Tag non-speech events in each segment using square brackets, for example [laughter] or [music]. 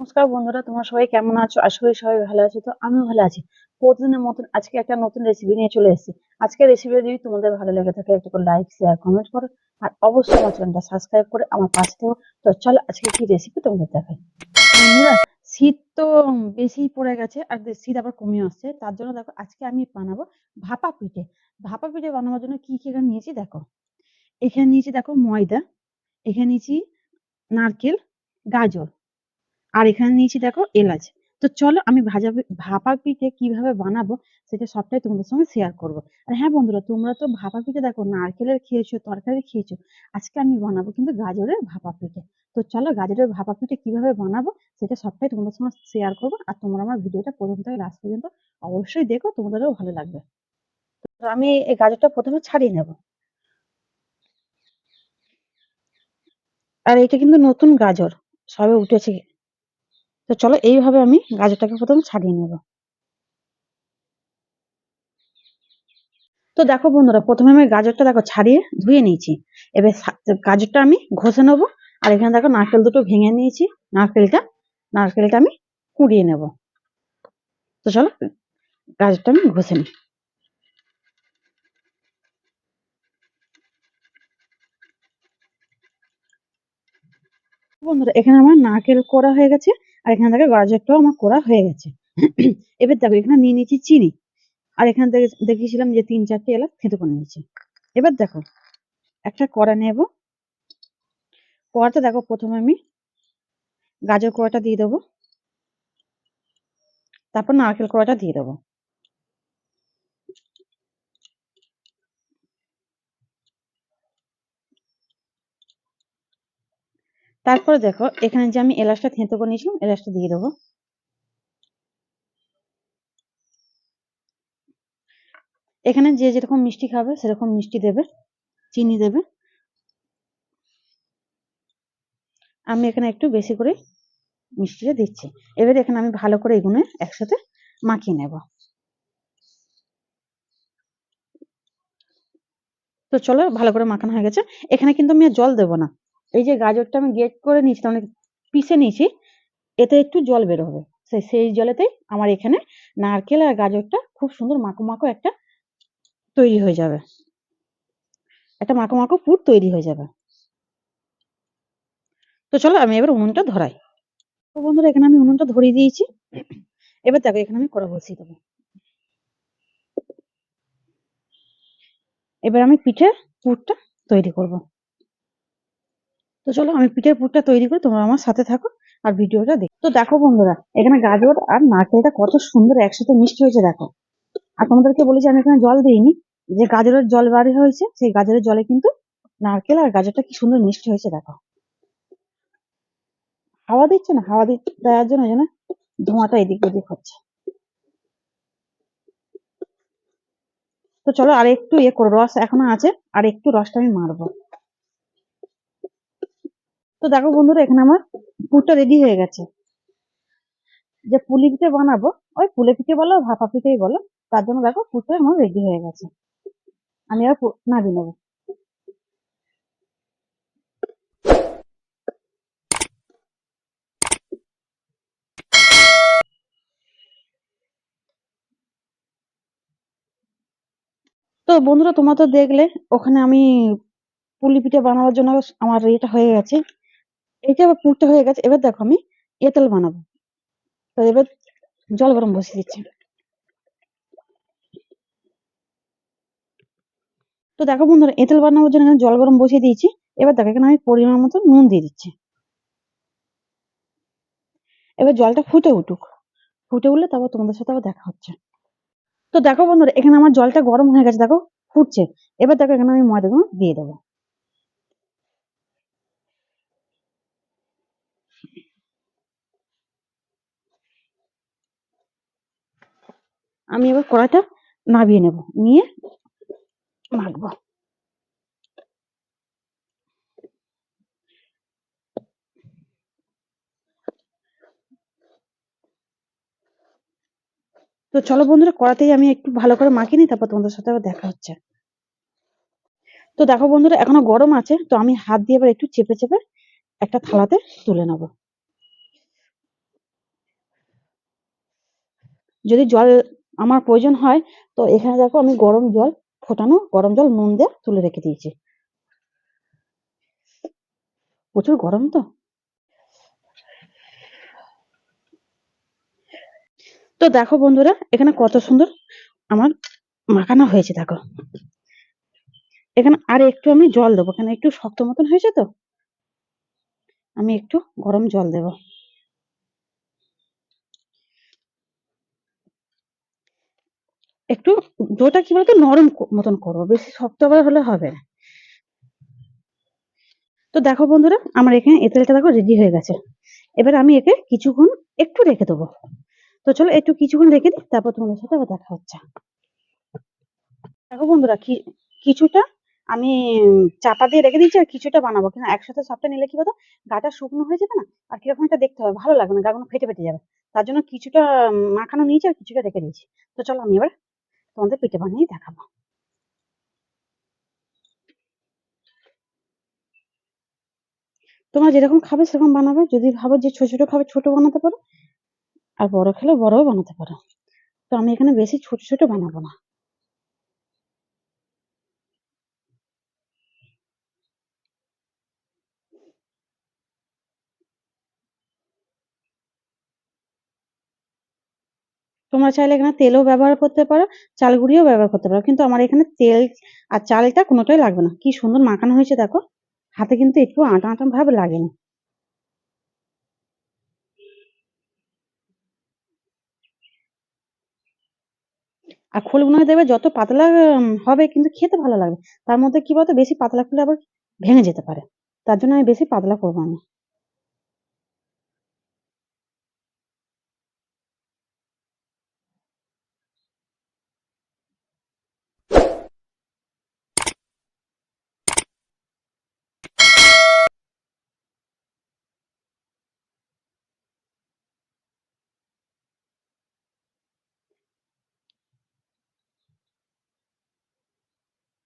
নমস্কার বন্ধুরা, তোমরা সবাই কেমন আছো? আশা করি সবাই ভালো আছো। তো আমিও ভালো আছি। প্রতিদিনের মতন আজকে একটা নতুন রেসিপি নিয়ে চলে এসেছি। আজকে রেসিপি যদি তোমাদের ভালো লেগে থাকে, একটু করে লাইক শেয়ার কমেন্ট করো। আর অবশ্যই আমার চ্যানেলটা সাবস্ক্রাইব করে আমার পাশে থেকো। তো চলো আজকে কি রেসিপি তোমাদের দেখাই। শীত তো বেশি পড়ে গেছে আর শীত আবার কমে আসছে। তার জন্য দেখো, আজকে আমি বানাবো ভাপা পিঠে। ভাপা পিঠে বানানোর জন্য কি কি এখানে নিয়েছি দেখো। এখানে নিয়েছি দেখো ময়দা, এখানে নিয়েছি নারকেল, গাজর। আর এখানে নিয়েছি দেখো এলাচ। তো চলো আমি ভাজা ভাপা পিঠে কীভাবে বানাবো সেটা সবটাই তোমাদের সঙ্গে শেয়ার করব। আর হ্যাঁ বন্ধুরা, তোমরা তো ভাপা পিঠে দেখো, নারকেলের খেয়েছো তরকারি খেয়েছো, আজকে আমি বানাবো কিন্তু গাজরের ভাপা পিঠে। তো চলো গাজরের ভাপা পিঠে কীভাবে বানাবো সেটা সবটাই তোমাদের সঙ্গে শেয়ার করব আর তোমরা আমার ভিডিওটা প্রথম থেকে লাস্ট পর্যন্ত অবশ্যই দেখো, তোমাদেরও ভালো লাগবে। তো আমি এই গাজরটা প্রথমে ছাড়িয়ে নেব। আর এটা কিন্তু নতুন গাজর, সবে উঠেছে। তো চলো এইভাবে আমি গাজরটাকে প্রথমে ছাড়িয়ে নেব। তো দেখো বন্ধুরা, প্রথমে আমি গাজরটা দেখো ছাড়িয়ে ধুয়ে নিয়েছি। এবার গাজরটা আমি ঘষে নেব, আর এখানে দেখো নারকেল দুটো ভেঙে নিয়েছি। নারকেলটা নারকেলটা আমি কুড়িয়ে নেব। তো চলো গাজরটা আমি ঘষে নিই। বন্ধুরা, এখানে আমার নারকেল করা হয়ে গেছে, আর এখান থেকে গাজরটাও আমার করা হয়ে গেছে। [clears throat] এবার দেখো, এখানে নিয়ে নিয়েছি চিনি, আর এখান থেকে দেখিয়েছিলাম যে তিন চারটে এলাচ থেঁতো করে নিয়েছি। এবার দেখো, একটা কড়া নেব। কড়াটা দেখো, প্রথমে আমি গাজর কোড়াটা দিয়ে দেবো, তারপর নারকেল কোড়াটা দিয়ে দেবো। তারপরে দেখো, এখানে যে আমি এলাচটা থেঁতো করে নিয়েছিলাম, এলাচটা দিয়ে দেবো। এখানে যে যেরকম মিষ্টি খাবে, সেরকম মিষ্টি দেবে, চিনি দেবে। আমি এখানে একটু বেশি করে মিষ্টিটা দিচ্ছি। এবারে এখানে আমি ভালো করে এগুলো একসাথে মাখিয়ে নেব। তো চলো, ভালো করে মাখানো হয়ে গেছে। এখানে কিন্তু আমি আর জল দেবো না। এই যে গাজরটা আমি গেট করে নিয়েছি তার মানে পিষে নিয়েছি, এতে একটু জল বের হবে। সেই সেই জলেতেই আমার এখানে নারকেল আর গাজরটা খুব সুন্দর মাখো মাখো একটা তৈরি হয়ে যাবে। একটা মাখো মাখো পুর তৈরি হয়ে যাবে। তো চলো আমি এবার উনুনটা ধরাই। তো বন্ধুরা, এখানে আমি উনুনটা ধরিয়ে দিয়েছি। এবার দেখো, এখানে আমি কড়া বসিয়ে দেবো। এবার আমি পিঠে পুরটা তৈরি করব। তো চলো আমি পিঠের পুরটা তৈরি করে তোমরা আমার সাথে থাকো আর ভিডিওটা দেখো। তো দেখো বন্ধুরা, এখানে গাজর আর নারকেলটা কত সুন্দর একসাথে মিষ্টি হয়েছে, দেখো। আর তোমাদেরকে বলেছি আমি এখানে জল দিইনি, যে গাজরের জল বাড়ি হয়েছে, সেই গাজরের জলে কিন্তু নারকেল আর গাজরটা কি সুন্দর মিষ্টি হয়েছে, দেখো। হাওয়া দিচ্ছে না? হাওয়া দেওয়ার জন্য যেন ধোঁয়াটা এদিক ওদিক হচ্ছে। তো চলো আর একটু ইয়ে করো, রস এখনও আছে, আর একটু রসটা আমি মারবো। তো দেখো বন্ধুরা, এখানে আমার পুরটা রেডি হয়ে গেছে। যে পুলি পিঠে বানাবো, ওই পুলে পিঠে বলো, ভাপা পিঠেই বলো, তার জন্য দেখো পুরটা আমার রেডি হয়ে গেছে। আমি আর নামিয়ে নেব। তো বন্ধুরা, তোমরা তো দেখলে, ওখানে আমি পুলি পিঠে বানানোর জন্য আমার এটা হয়ে গেছে। এইটা আবার পুরটা হয়ে গেছে। এবার দেখো আমি এঁতেল বানাবো। তো এবার জল গরম বসিয়ে দিচ্ছি। তো দেখো বন্ধুরা এঁতেল বানানোর জন্য জল গরম বসিয়ে দিয়েছি। এবার দেখো এখানে আমি পরিমাণ মতো নুন দিয়ে দিচ্ছি। এবার জলটা ফুটে উঠুক। ফুটে উঠলে তারপর তোমাদের সাথে আবার দেখা হচ্ছে। তো দেখো বন্ধুরা, এখানে আমার জলটা গরম হয়ে গেছে। দেখো, ফুটছে। এবার দেখো এখানে আমি ময়দাগুলো দিয়ে দেবো। আমি এবার কড়াইটা নামিয়ে নেব, নিয়ে মাখবো। তো চলো বন্ধুরা কড়াতেই আমি একটু ভালো করে মাখিয়ে নিই, তারপর তোমাদের সাথে আবার দেখা হচ্ছে। তো দেখো বন্ধুরা, এখনও গরম আছে, তো আমি হাত দিয়ে এবার একটু চেপে চেপে একটা থালাতে তুলে নেব। যদি জল আমার প্রয়োজন হয়, তো এখানে দেখো আমি গরম জল ফোটানো, গরম জল নুন দিয়ে তুলে রেখে দিয়েছি। প্রচুর গরম তো। তো দেখো বন্ধুরা, এখানে কত সুন্দর আমার মাখানো হয়েছে, দেখো। এখানে আর একটু আমি জল দেবো এখানে একটু শক্ত মতন হয়েছে তো? আমি একটু গরম জল দেব। একটু ডোটা কি বলতো নরম মতন করব, বেশি শক্ত আবার হলে হবে না। তো দেখো বন্ধুরা, আমার এখানে এঁতেলটা দেখো রেডি হয়ে গেছে। এবার আমি একে কিছুক্ষণ একটু রেখে দেবো। তো চলো একটু কিছুক্ষণ রেখে দিই, তারপর তোমাদের সাথে আবার দেখা হচ্ছে। দেখো বন্ধুরা, কি কিছুটা আমি চাপা দিয়ে রেখে দিয়েছি আর কিছুটা বানাবো। কিন্তু একসাথে সবটা নিলে কি বলতো, গাটা শুকনো হয়ে যাবে না? আর কীরকম একটা দেখতে হবে, ভালো লাগবে না গাগুলো ফেটে ফেটে যাবে। তার জন্য কিছুটা মাখানো নিয়েছি আর কিছুটা রেখে দিয়েছি। তো চলো আমি এবার তোমাদের পিঠে বানিয়ে দেখাবো। তোমরা যেরকম খাবে সেরকম বানাবে। যদি ভাবো যে ছোট ছোট খাবে, ছোট বানাতে পারো। আর বড় খেলে বড়ও বানাতে পারো। তো আমি এখানে বেশি ছোট ছোট বানাবো না। তোমরা চাইলে এখানে তেলও ব্যবহার করতে পারো চাল গুঁড়িও ব্যবহার করতে পারো, কিন্তু আমার এখানে তেল আর চালটা কোনোটাই লাগবে না। কি সুন্দর মাখানো হয়েছে, দেখো। হাতে কিন্তু একটু আটা আটা ভাব লাগেনি। আর খোলগুলো দেবে, যত পাতলা হবে কিন্তু খেতে ভালো লাগবে। তার মধ্যে কি বলতো, বেশি পাতলা করলে আবার ভেঙে যেতে পারে। তার জন্য আমি বেশি পাতলা করব আমি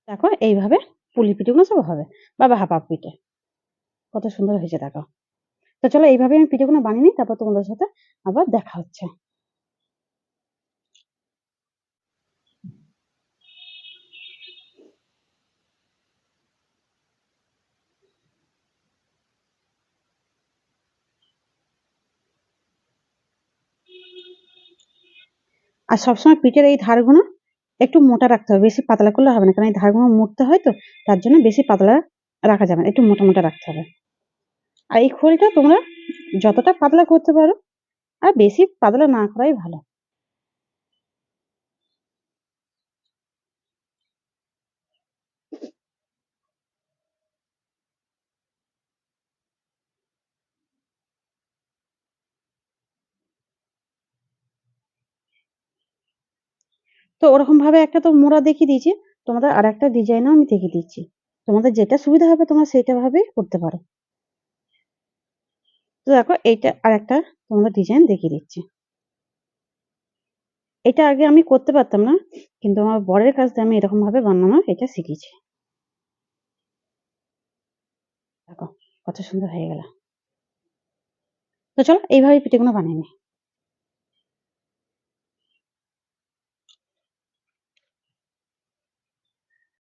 দেখো, এইভাবে পুলি পিঠেগুলো সব হবে। বা ভাপা পিঠে কত সুন্দর হয়েছে, দেখো। তো চলো এইভাবে আমি পিঠেগুলো বানিয়ে নিই, তারপর তোমাদের সাথে আবার দেখা হচ্ছে। আর সবসময় পিঠের এই ধারগুলো একটু মোটা রাখতে হবে, বেশি পাতলা করলে হবে না, কারণ এই ধারগুলো মুড়তে হয় তো, তার জন্য বেশি পাতলা রাখা যাবে না, একটু মোটা মোটা রাখতে হবে। আর এই খোলটা তোমরা যতটা পাতলা করতে পারো, আর বেশি পাতলা না করাই ভালো। তো ওরকম ভাবে একটা তো মোড়া দেখিয়ে দিয়েছি, তোমাদের আর একটা ডিজাইনও আমি দেখিয়ে দিচ্ছি। তোমাদের যেটা সুবিধা হবে তোমরা সেটা ভাবে করতে পারো। তো দেখো, এইটা আর একটা তোমাদের ডিজাইন দেখিয়ে দিচ্ছি। এটা আগে আমি করতে পারতাম না, কিন্তু আমার বরের কাছ থেকে আমি এরকম ভাবে বানানো এটা শিখেছি। দেখো, কত সুন্দর হয়ে গেল। তো চলো এইভাবে পিঠেগুলো বানিয়ে নিই।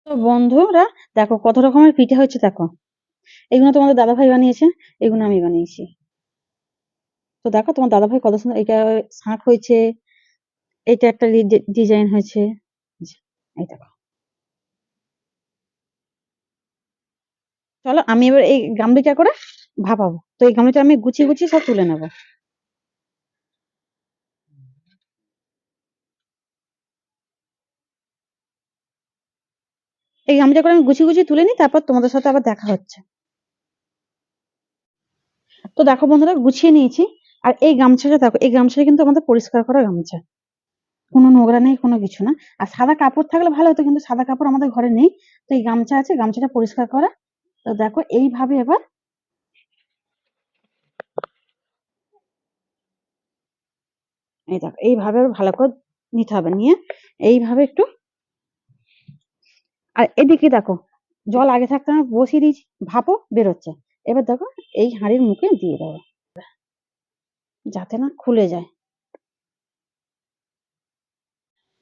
তো বন্ধুরা, দেখো কত রকমের পিঠে হচ্ছে দেখো। এগুলো তোমাদের দাদা ভাই বানিয়েছে, এগুলো আমি বানিয়েছি। তো দেখো তোমার দাদা ভাই কত সুন্দর, এটা শাঁখ হয়েছে, এটা একটা ডিজাইন হয়েছে। এই দেখো। চলো আমি এবার এই গামলিটা করে ভাপাবো। তো এই গামলিটা আমি গুছিয়ে গুছিয়ে সব তুলে নেব। এই গামলিটা করে আমি গুছিয়ে গুছিয়ে তুলে নিই, তারপর তোমাদের সাথে আবার দেখা হচ্ছে। তো দেখো বন্ধুরা, গুছিয়ে নিয়েছি। আর এই গামছাটা দেখো, এই গামছাটা কিন্তু আমাদের পরিষ্কার করা গামছা। কোনো নোংরা নেই, কোনো কিছু না। আর সাদা কাপড় থাকলে ভালো হতো, কিন্তু সাদা কাপড় আমাদের ঘরে নেই। তো এই গামছা আছে, গামছাটা পরিষ্কার করা। তো দেখো, এইভাবে এবার এই দেখো, এইভাবে ভালো করে নিতে হবে। নিয়ে এইভাবে একটু আর এদিকে দেখো, জল আগে থাকতে আমি বসিয়ে দিয়েছি ভাপও বেরোচ্ছে। এবার দেখো, এই হাঁড়ির মুখে দিয়ে দেবো। যাতে না খুলে যায়।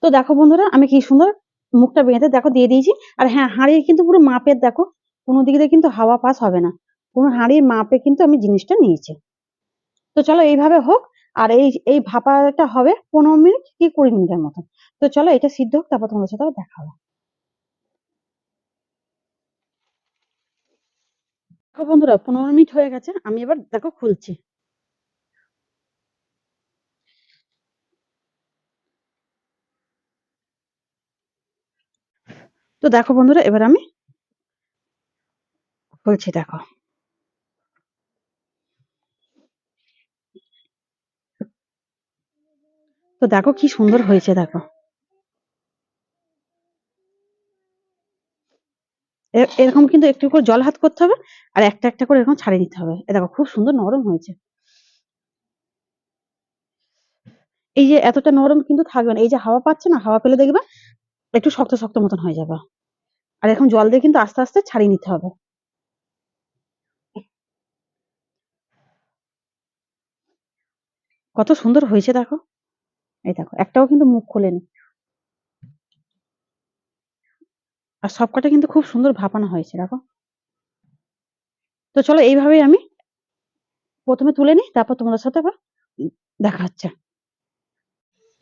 তো দেখো বন্ধুরা, আমি কি সুন্দর মুখটা বেঁধে দেখো দিয়ে দিয়েছি। আর হ্যাঁ হাঁড়ির কিন্তু পুরো মাপের দেখো, কোনো দিক দিয়ে কিন্তু হাওয়া পাস হবে না। কোনো হাঁড়ির মাপে কিন্তু আমি জিনিসটা নিয়েছি। তো চলো এইভাবে হোক, আর এই এই ভাপাটা হবে পনেরো মিনিট কি কুড়ি মিনিটের মতো। তো চলো এটা সিদ্ধ হোক, তারপর তোমাদের সাথে দেখা হবে। দেখো বন্ধুরা, পনেরো মিনিট হয়ে গেছে, আমি এবার দেখো খুলছি। তো দেখো বন্ধুরা, এবার আমি খুলছি, দেখো। তো দেখো কি সুন্দর হয়েছে, দেখো এ- এরকম কিন্তু একটু করে জল হাত করতে হবে আর একটা একটা করে এরকম ছাড়িয়ে নিতে হবে। এ দেখো, খুব সুন্দর নরম হয়েছে। এই যে এতটা নরম কিন্তু থাকবে না। এই যে হাওয়া পাচ্ছে না, হাওয়া পেলে দেখবে একটু শক্ত শক্ত মতন হয়ে যাবে। আর এখন জল দিয়ে কিন্তু আস্তে আস্তে ছাড়িয়ে নিতে হবে। কত সুন্দর হয়েছে দেখো। এই দেখো, একটাও কিন্তু মুখ খোলেনি। আর সবকটা কিন্তু খুব সুন্দর ভাপানো হয়েছে, দেখো। তো চলো এইভাবেই আমি প্রথমে তুলে নিই, তারপর তোমাদের সাথে আবার দেখা হচ্ছে।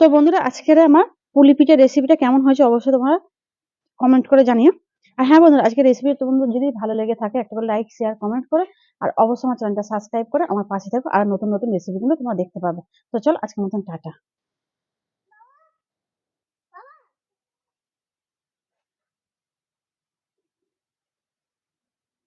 তো বন্ধুরা, আজকের আমার পুলি পিঠের রেসিপিটা কেমন হয়েছে অবশ্যই তোমরা কমেন্ট করে জানিও। আর হ্যাঁ বন্ধুরা, আজকের রেসিপি তোমাদের যদি ভালো লেগে থাকে একটা করে লাইক শেয়ার কমেন্ট করে, আর অবশ্যই আমার চ্যানেলটা সাবস্ক্রাইব করে আমার পাশে থাকো, আর নতুন নতুন রেসিপি কিন্তু তোমরা দেখতে পাবে। তো চলো আজকের মতন, টাটা।